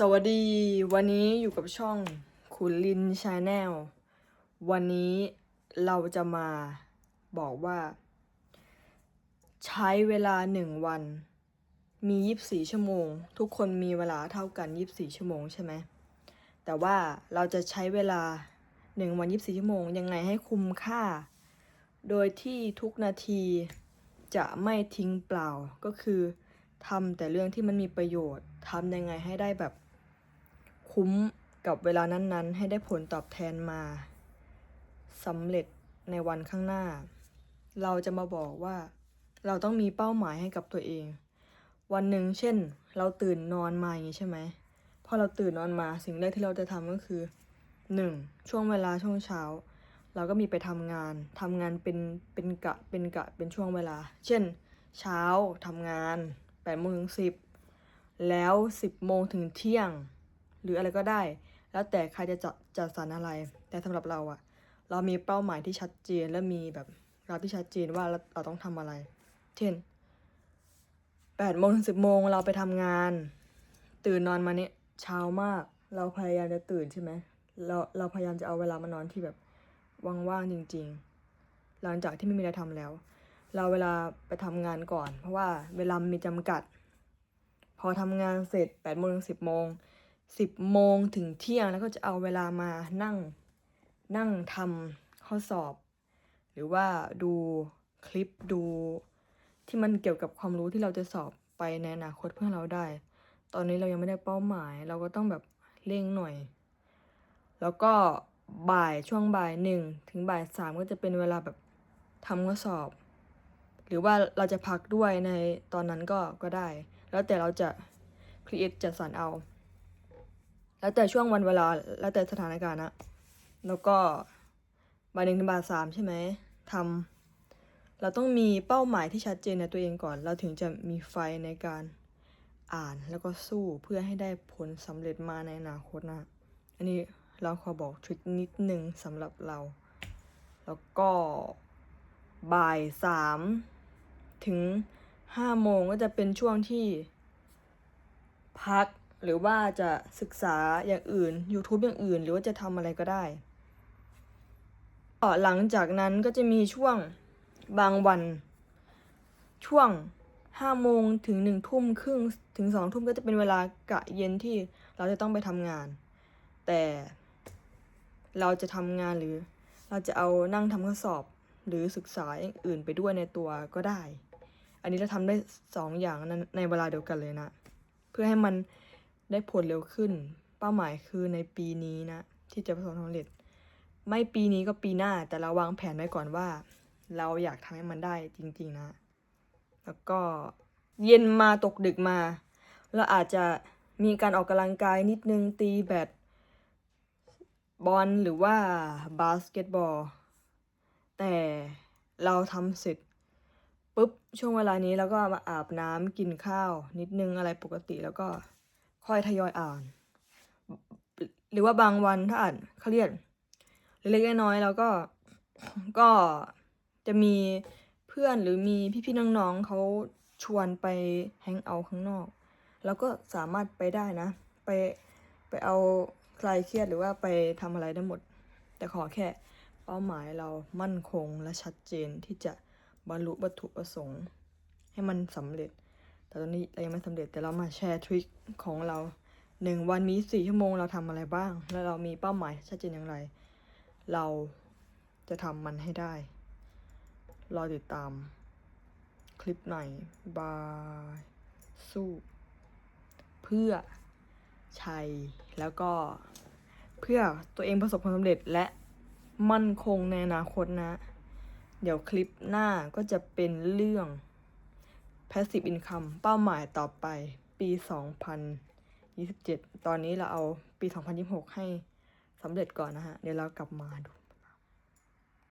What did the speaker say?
สวัสดีวันนี้อยู่กับช่องขุนลินชาแนลวันนี้เราจะมาบอกว่า ใช้เวลาหนึ่งวัน มี24ชั่วโมง ทุกคนมีเวลาเท่ากัน24ชั่วโมงใช่ไหมแต่ว่าเราจะใช้เวลา1วัน24ชั่วโมง ยังไงให้คุ้มค่า โดยที่ทุกนาทีจะไม่ทิ้งเปล่าก็คือทำแต่เรื่องที่มันมีประโยชน์ทำยังไงให้ได้แบบ คุ้มกับเวลานั้นๆ ให้ได้ผลตอบแทนมาสำเร็จในวันข้างหน้า เราจะมาบอกว่าเราต้องมีเป้าหมายให้กับตัวเอง วันหนึ่งเช่น เราตื่นนอนมาอย่างนี้ใช่ไหมพอเราตื่นนอนมาสิ่งแรกที่เราจะทำก็คือหนึ่งช่วงเวลาช่วงเช้า เราก็มีไปทำงานทำงานเป็นเป็นกะเป็นกะเป็นช่วงเวลา เช่น เช้าทำงานแปดโมงถึงสิบแล้วสิบโมงถึงเที่ยง หรืออะไรก็ได้ แล้วแต่ใครจะจัดจัดสรรอะไร แต่สำหรับเราอะเรามีเป้าหมายที่ชัดเจนและมีแบบเราที่ชัดเจนว่าเราเราต้องทำอะไร เช่นแปดโมงถึงสิบโมงเราไปทำงาน ตื่นนอนมาเนี่ยเช้ามาก เราพยายามจะตื่นใช่ไหมเราเราพยายามจะเอาเวลามานอนที่แบบว่างๆจริง ๆ หลังจากที่ไม่มีอะไรทำแล้ว เราเวลาไปทำงานก่อน เพราะว่าเวลามีจำกัด พอทำงานเสร็จแปดโมงถึงสิบโมง สิบโมงถึงเที่ยงแล้วก็จะเอาเวลามานั่งนั่งทำข้อสอบ หรือว่าดูคลิปดูที่มันเกี่ยวกับความรู้ที่เราจะสอบไปในอนาคตเพื่อเราได้ ตอนนี้เรายังไม่ได้เป้าหมาย เราก็ต้องแบบเร่งหน่อย แล้วก็บ่ายช่วงบ่ายหนึ่งถึงบ่ายสามก็จะเป็นเวลาแบบทำข้อสอบ หรือว่าเราจะพักด้วยในตอนนั้นก็ก็ได้ แล้วแต่เราจะครีเอทจัดสรรเอา แล้วแต่ช่วงวันเวลา แล้วแต่สถานการณ์นะ แล้วก็บ่ายหนึ่งถึงบ่ายสามใช่ไหมทำเราต้องมีเป้าหมายที่ชัดเจนในตัวเองก่อน เราถึงจะมีไฟในการอ่านแล้วก็สู้เพื่อให้ได้ผลสำเร็จมาในอนาคตนะ อันนี้เราขอบอกทริคนิดนึงสำหรับเรา แล้วก็บ่ายสามถึงห้าโมงก็จะเป็นช่วงที่พัก หรือว่าจะศึกษาอย่างอื่น YouTube อย่างอื่น หรือว่าจะทำอะไรก็ได้ต่อหลังจากนั้นก็จะมีช่วงบางวัน ช่วงห้าโมงถึงหนึ่งทุ่มครึ่งถึงสองทุ่มก็จะเป็นเวลากะเย็นที่เราจะต้องไปทำงาน แต่เราจะทำงานหรือ เราจะเอานั่งทำข้อสอบหรือศึกษาอย่างอื่นไปด้วยในตัวก็ได้ อันนี้เราทำได้สองอย่างในในเวลาเดียวกันเลยนะ เพื่อให้มัน ได้ผลเร็วขึ้น เป้าหมายคือในปีนี้นะ ที่จะประสบความสำเร็จ ไม่ปีนี้ก็ปีหน้าแต่เราวางแผนไว้ก่อนว่า เราอยากทำให้มันได้จริง ๆนะ แล้วก็เย็นมาตกดึกมาเราอาจจะมีการออกกำลังกายนิดนึงตีแบดบอลหรือว่าบาสเกตบอล แต่เราทำเสร็จปุ๊บช่วงเวลานี้เราก็มาอาบน้ำกินข้าว นิดนึงอะไรปกติแล้วก็ คอยทยอยอ่าน หรือว่าบางวันถ้าอ่านเครียดเล็กๆน้อยๆแล้วก็ก็จะมีเพื่อนหรือมีพี่ๆน้องๆเขาชวนไปแฮงเอาท์ข้างนอก แล้วก็สามารถไปได้นะ ไปไปเอาคลายเครียดหรือว่าไปทำอะไรได้หมด แต่ขอแค่เป้าหมายเรามั่นคงและชัดเจนที่จะบรรลุวัตถุประสงค์ ให้มันสำเร็จ แต่ตอนนี้เรายังไม่สำเร็จแต่เรามาแชร์ทริคของเราหนึ่งวันมีสี่ชั่วโมงเราทำอะไรบ้าง แล้วเรามีเป้าหมายชัดเจนอย่างไร เราจะทำมันให้ได้ รอติดตาม คลิปไหนบายสู้ เพื่อชัยแล้วก็เพื่อตัวเองประสบความสำเร็จและมั่นคงในอนาคตนะ เดี๋ยวคลิปหน้าก็จะเป็นเรื่อง passive income เป้าหมายต่อไปปี 2027 ตอนนี้เราเอาปี 2026 ให้สำเร็จก่อนนะฮะ เดี๋ยวเรากลับมาดู